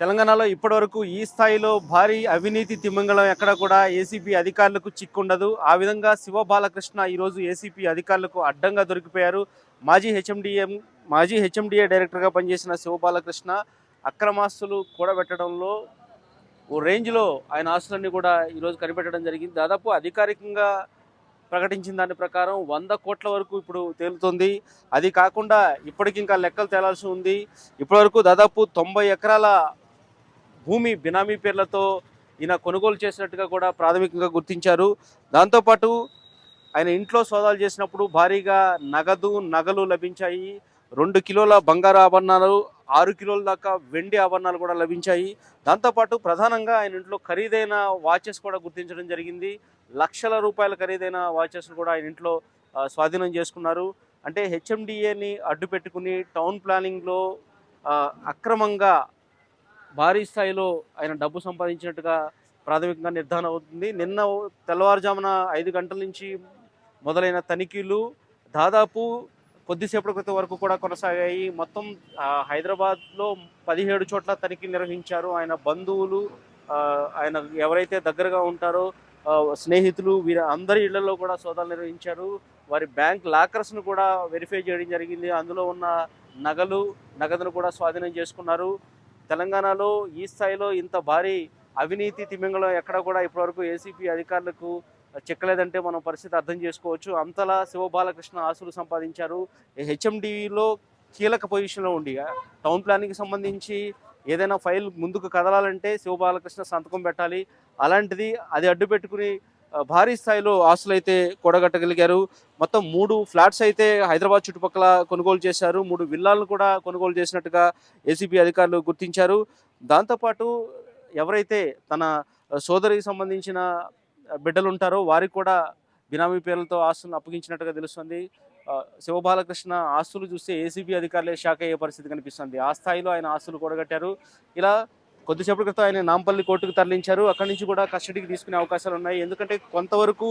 తెలంగాణలో ఇప్పటివరకు ఈ స్థాయిలో భారీ అవినీతి తిమ్మంగళం ఎక్కడ కూడా ఏసీపీ అధికారులకు చిక్కుండదు. ఆ విధంగా శివ బాలకృష్ణ ఈరోజు ఏసీపీ అధికారులకు అడ్డంగా దొరికిపోయారు. మాజీ హెచ్ఎండిఎం మాజీ హెచ్ఎండిఏ డైరెక్టర్గా పనిచేసిన శివ బాలకృష్ణ అక్రమాస్తులు కూడబెట్టడంలో ఓ రేంజ్లో ఆయన ఆస్తులన్నీ కూడా ఈరోజు కనిపెట్టడం జరిగింది. దాదాపు అధికారికంగా ప్రకటించిన దాని ప్రకారం వంద కోట్ల వరకు ఇప్పుడు తేలుతుంది. అది కాకుండా ఇప్పటికింకా లెక్కలు తేలాల్సి ఉంది. ఇప్పటివరకు దాదాపు తొంభై ఎకరాల భూమి బినామీ పేర్లతో ఈయన కొనుగోలు చేసినట్టుగా కూడా ప్రాథమికంగా గుర్తించారు. దాంతోపాటు ఆయన ఇంట్లో సోదాలు చేసినప్పుడు భారీగా నగదు నగలు లభించాయి. రెండు కిలోల బంగారు ఆభరణాలు ఆరు కిలోల దాకా వెండి ఆభరణాలు కూడా లభించాయి. దాంతోపాటు ప్రధానంగా ఆయన ఇంట్లో ఖరీదైన వాచెస్ కూడా గుర్తించడం జరిగింది. లక్షల రూపాయల ఖరీదైన వాచెస్ కూడా ఆయన ఇంట్లో స్వాధీనం చేసుకున్నారు. అంటే హెచ్ఎండిఏని అడ్డు పెట్టుకుని టౌన్ ప్లానింగ్లో అక్రమంగా భారీ స్థాయిలో ఆయన డబ్బు సంపాదించినట్టుగా ప్రాథమికంగా నిర్ధారణ అవుతుంది. నిన్న తెల్లవారుజామున ఐదు గంటల నుంచి మొదలైన తనిఖీలు దాదాపు కొద్దిసేపటి క్రితం వరకు కూడా కొనసాగాయి. మొత్తం హైదరాబాద్లో పదిహేడు చోట్ల తనిఖీలు నిర్వహించారు. ఆయన బంధువులు ఆయన ఎవరైతే దగ్గరగా ఉంటారో స్నేహితులు వీరి అందరి ఇళ్ళలో కూడా సోదాలు నిర్వహించారు. వారి బ్యాంక్ లాకర్స్ను కూడా వెరిఫై చేయడం జరిగింది. అందులో ఉన్న నగలు నగదును కూడా స్వాధీనం చేసుకున్నారు. తెలంగాణలో ఈ స్థాయిలో ఇంత భారీ అవినీతి తిమింగళం ఎక్కడ కూడా ఇప్పటివరకు ఏసీపీ అధికారులకు చెక్కలేదంటే మనం పరిస్థితి అర్థం చేసుకోవచ్చు. అంతలా శివబాలకృష్ణ ఆస్తులు సంపాదించారు. హెచ్ఎండిలో కీలక పొజిషన్లో ఉండి టౌన్ ప్లానింగ్కి సంబంధించి ఏదైనా ఫైల్ ముందుకు కదలాలంటే శివబాలకృష్ణ సంతకం పెట్టాలి. అలాంటిది అది అడ్డు పెట్టుకుని భారీ స్థాయిలో ఆస్తులు అయితే కూడగట్టగలిగారు. మొత్తం మూడు ఫ్లాట్స్ అయితే హైదరాబాద్ చుట్టుపక్కల కొనుగోలు చేశారు. మూడు విల్లాలను కూడా కొనుగోలు చేసినట్టుగా ఏసీబీ అధికారులు గుర్తించారు. దాంతోపాటు ఎవరైతే తన సోదరికి సంబంధించిన బిడ్డలు ఉంటారో వారికి కూడా బినామీ పేర్లతో ఆస్తులను అప్పగించినట్టుగా తెలుస్తుంది. శివబాలకృష్ణ ఆస్తులు చూస్తే ఏసీబీ అధికారులే షాక్ అయ్యే పరిస్థితి కనిపిస్తుంది. ఆ స్థాయిలో ఆయన ఆస్తులు కూడగట్టారు. ఇలా కొద్దిసేపటి క్రితం ఆయన నాంపల్లి కోర్టుకు తరలించారు. అక్కడి నుంచి కూడా కస్టడీకి తీసుకునే అవకాశాలు ఉన్నాయి. ఎందుకంటే కొంతవరకు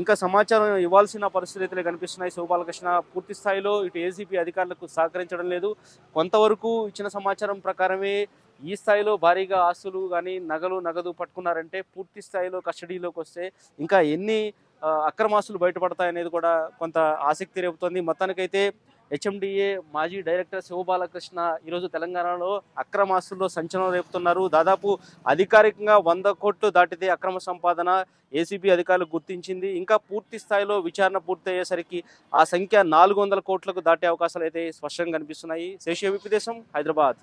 ఇంకా సమాచారం ఇవ్వాల్సిన పరిస్థితులు కనిపిస్తున్నాయి. శివబాలకృష్ణ పూర్తి స్థాయిలో ఇటు ఏసీపీ అధికారులకు సహకరించడం లేదు. కొంతవరకు ఇచ్చిన సమాచారం ప్రకారమే ఈ స్థాయిలో భారీగా ఆస్తులు కానీ నగలు నగదు పట్టుకున్నారంటే పూర్తి స్థాయిలో కస్టడీలోకి వస్తే ఇంకా ఎన్ని అక్రమాస్తులు బయటపడతాయనేది కూడా కొంత ఆసక్తి రేపుతోంది. మొత్తానికైతే హెచ్ఎండిఏ మాజీ డైరెక్టర్ శివబాలకృష్ణ ఈరోజు తెలంగాణలో అక్రమాస్తుల్లో సంచలనం రేపుతున్నారు. దాదాపు అధికారికంగా వంద కోట్లు దాటితే అక్రమ సంపాదన ఏసీబీ అధికారులు గుర్తించింది. ఇంకా పూర్తి స్థాయిలో విచారణ పూర్తయ్యేసరికి ఆ సంఖ్య నాలుగు వందల కోట్లకు దాటే అవకాశాలు అయితే స్పష్టంగా కనిపిస్తున్నాయి. శేషవిపి దేశం హైదరాబాద్.